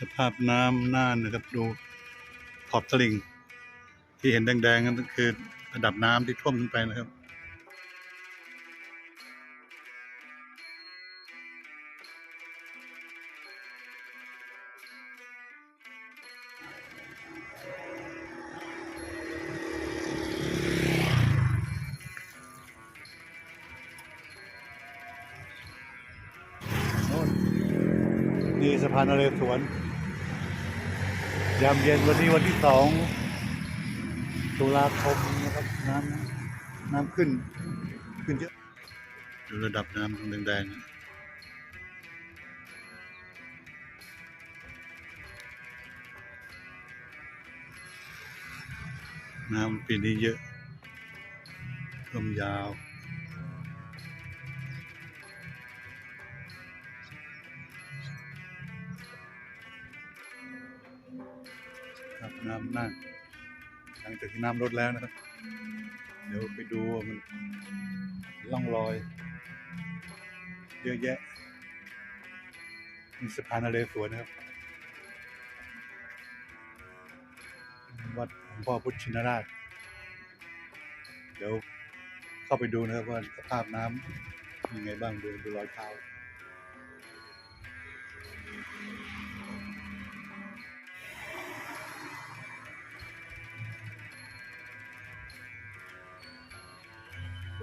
สภาพน้ำน่านนะครับดูขอบตลิ่ง ที่เห็นแดงๆนั่นคือระดับน้ำที่ท่วมขึ้นไปนะครับนี่สะพานนเรศวร ยามเย็นวันนี้วันที่สองตุลาคมนะครับน้ำน้ำขึ้น ขึ้นเยอะดูระดับน้ำแดงๆน้ำปีนี้เยอะท่มยาว น้ำน่านหลังจากที่น้ำลดแล้วนะครับ เดี๋ยวไปดูมันล่องรอย เยอะแยะมีสะพานนเรศวรนะครับ วัดหลวงพ่อพุทธชินราช เดี๋ยวเข้าไปดูนะครับว่าสภาพน้ำยังไงบ้างดูดูรอยเท้า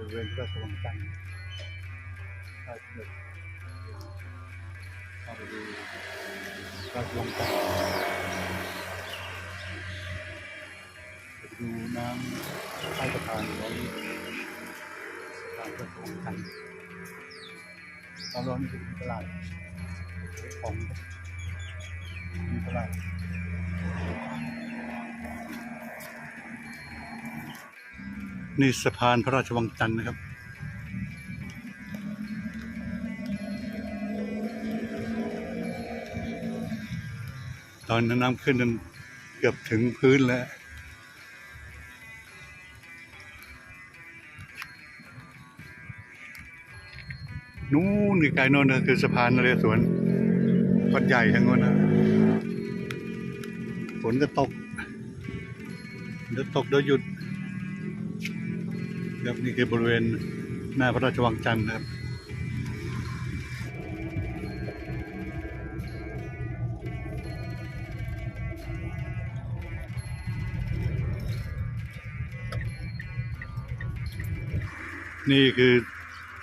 บริเวณพระราชวังจันทร์ใต้ถนนเข้าไปดูพระราชวังจันทร์ดูน้ำใต้สะพานของสะพานพระราชวังจันทร์ตอนร้อนนี่ตลาดของมีตลาด นี่สะพานพระราชวังจันทร์นะครับ ตอนน้ำขึ้นนั้นเกือบถึงพื้นแล้วนู้นไกลๆโน่นนะคือสะพานนเรศวรวัดใหญ่ทั้งนั้นนะฝนก็ตกเดี๋ยวตกเดี๋ยวหยุด ครับนี่คือบริเวณหน้าพระราชวังจันทร์นะครับนี่คือ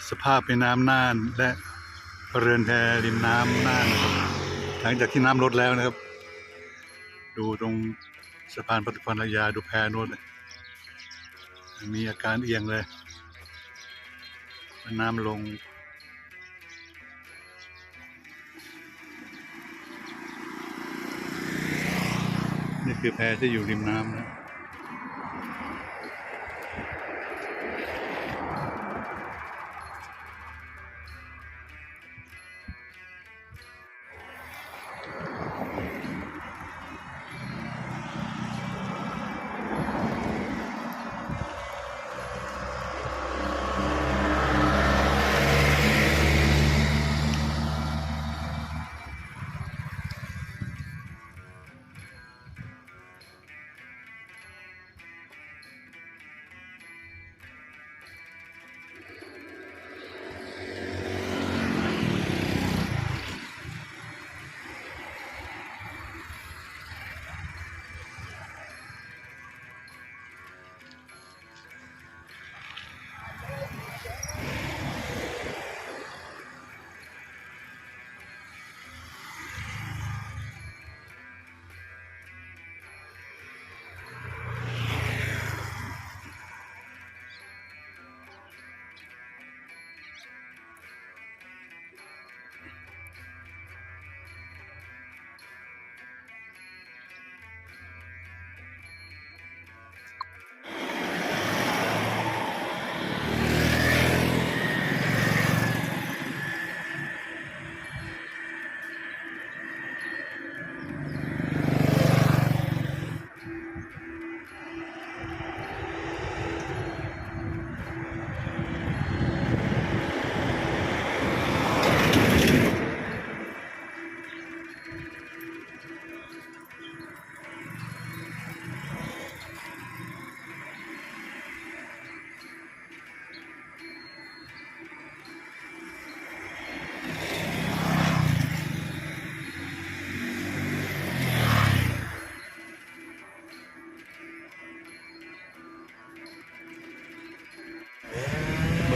สภาพแม่น้ำน่านและเรือนแพริมน้ำน่านครับหลังจากที่น้ำลดแล้วนะครับ ดูตรงสะพานปฏิพันธ์ยาดูแพน้นเลย มีอาการเอียงเลยน้ำลง นี่คือแพที่อยู่ริมน้ำนะ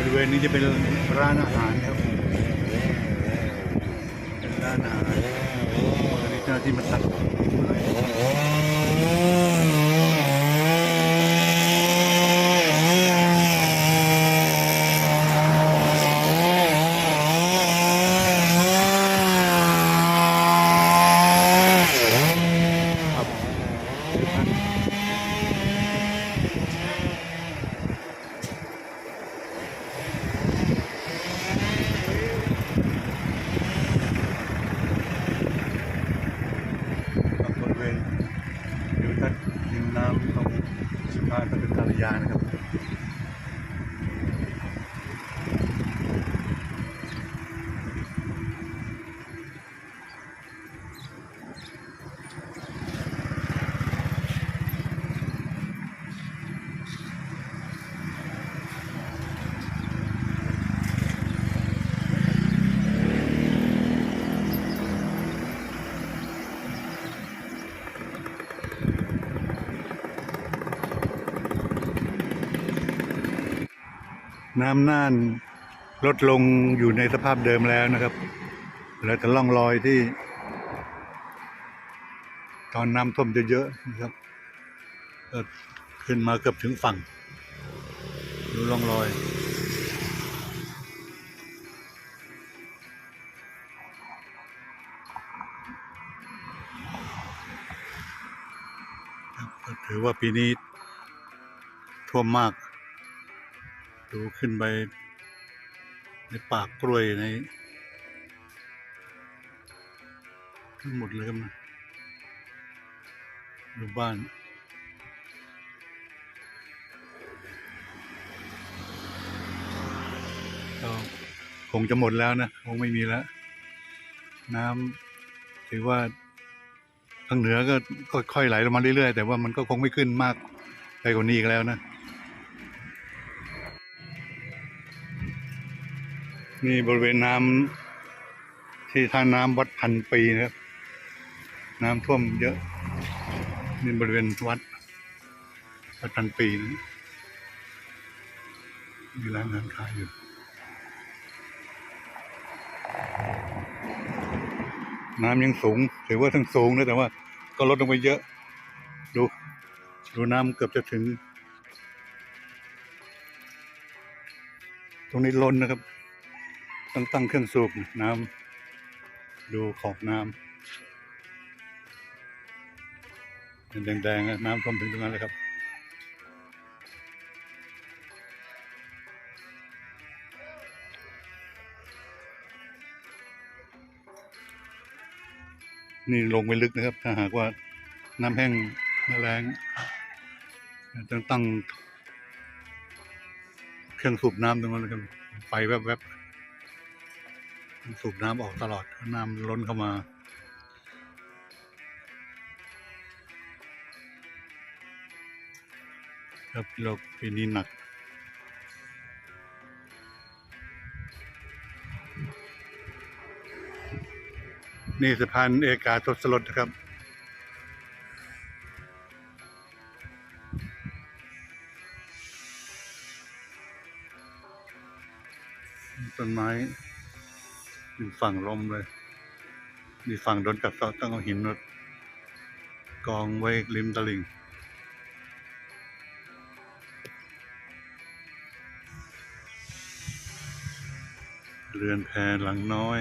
ริเวณนี้จะเป็นร้านอาหารครับเป็นร้านอาหารตอนนี้เจ้าที่มาตัดไม้ครับบริเวณทิวทัศน์ริมน้ำของสะพานพระนครยานะครับ น้ำน่านลดลงอยู่ในสภาพเดิมแล้วนะครับเหลือแต่ร่องรอยที่ ตอนน้ำท่วมเยอะๆนะครับก็ขึ้นมาเกือบถึงฝั่ง ดูร่องรอยถือว่าปีนี้ท่วมมาก ดูขึ้นไป ในปากกล้วยในทั้งหมดเลยครับนะดูบ้านก็คงจะหมดแล้วนะ คงไม่มีแล้ว น้ำถือว่าทางเหนือก็ค่อยๆไหลลงมาเรื่อยๆ แต่ว่ามันก็คงไม่ขึ้นมากไปกว่านี้อีกแล้วนะ นี่บริเวณน้ำที่ท่าน้ำวัดพันปีนะครับ น้ำท่วมเยอะ นี่บริเวณวัดวัดพันปีนะมีร้านอาหารขายอยู่ น้ำยังสูงถือว่าทั้งสูงนะแต่ว่าก็ลดลงไปเยอะ ดูดูน้ำเกือบจะถึง ตรงนี้ล้นนะครับ ต้องตั้งเครื่องสูบน้ำดูขอบน้ำเป็นแดงๆนะน้ำท่วมถึงตรงนั้นเลยครับนี่ลงไปลึกนะครับ ถ้าหากว่าน้ำแห้งน้ำแรงต้องตั้ง เครื่องสูบน้ำตรงนั้นเลยครับไฟแวบๆ สูบน้ำออกตลอดน้ำล้นเข้ามา ครับเราปีนี้หนักนี่สะพานเอกาทศรถนะครับ อยู่ฝั่งลมเลย มีฝั่งโดนกัดเซาะต้องเอาหินมากองไว้ริมตลิ่งเรือนแพหลังน้อย